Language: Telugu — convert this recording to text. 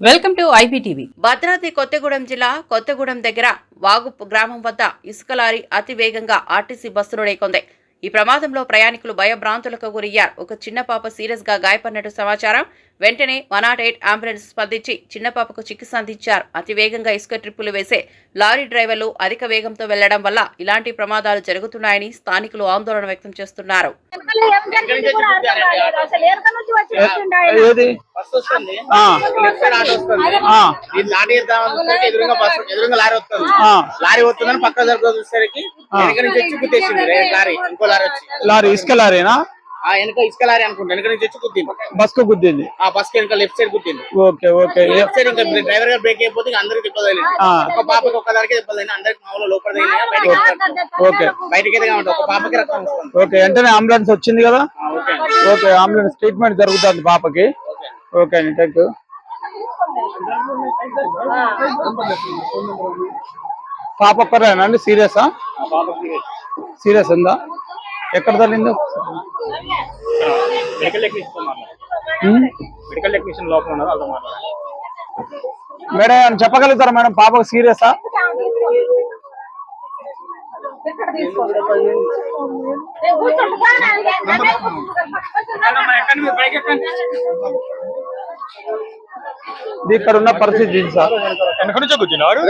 Welcome to IBTV Bhadradri Kothagudem జిల్లా కొత్తగూడెం దగ్గర వాగు గ్రామం వద్ద ఇసుక లారీ అతి వేగంగా ఆర్టీసీ బస్సును ఢీకొంది. ఈ ప్రమాదంలో ప్రయాణికులు భయభ్రాంతులకు గురయ్యారు. ఒక చిన్న పాప సీరియస్గా గాయపడినట్టు సమాచారం వెంటనే వన్ నాట్ ఎయిట్ అంబులెన్స్ స్పందించి చిన్న పాపకు చికిత్స అందించారు. అతి వేగంగా ఇసుక ట్రిప్పులు వేసే లారీ డ్రైవర్లు అధిక వేగంతో వెళ్ళడం వల్ల ఇలాంటి ప్రమాదాలు జరుగుతున్నాయని స్థానికులు ఆందోళన వ్యక్తం చేస్తున్నారు. లారీ ఎద్దామని ఎదురుగా బస్సు ఎదురుగా లారీ వస్తుంది. ఆ. లారీ వస్తుందని పక్క జరుగు చూసేసరికి వెనక నుంచి వచ్చి గుద్దేసింది వేరే లారీ ఇంకో లారీ వచ్చి. లారీ ఇసుక లారీనా? ఆ వెనక ఇసుక లారీ అనుకుంటా. వెనక నుంచి వచ్చి గుద్దింది బస్కు గుద్దింది. ఆ బస్కి వెనక లెఫ్ట్ సైడ్ గుద్దింది ఓకే ఓకే. లెఫ్ట్ సైడ్ ఇంకా డ్రైవర్ గారు బ్రేక్ అయిపోతే అందరికి ఆ. ఒక పాపకి ఒక్క దానికి తగిలింది. అందరికి మామూలు లోపల. ఓకే. బయటికి ఉంటుంది ఒక పాపకి రక్తం వస్తుంది. ఓకే వెంటనే అంబులెన్స్ వచ్చింది కదా? ఆ, ఓకే. ఓకే అంబులెన్స్ ట్రీట్మెంట్ జరుగుతుంది పాపకి. ఓకే అండి థ్యాంక్ యూ పాప ఒక్కరేనా అండి? సీరియసా సీరియస్ ఉందా? ఎక్కడ తల్లింది? మేడం ఏమైనా చెప్పగలుగుతారా మేడం? పాపకు సీరియసా కూర్చుంటున్నాను. ఇది ఇక్కడ ఉన్న పరిస్థితి ఇది సార్. వెనక నుంచే కూర్చున్నారు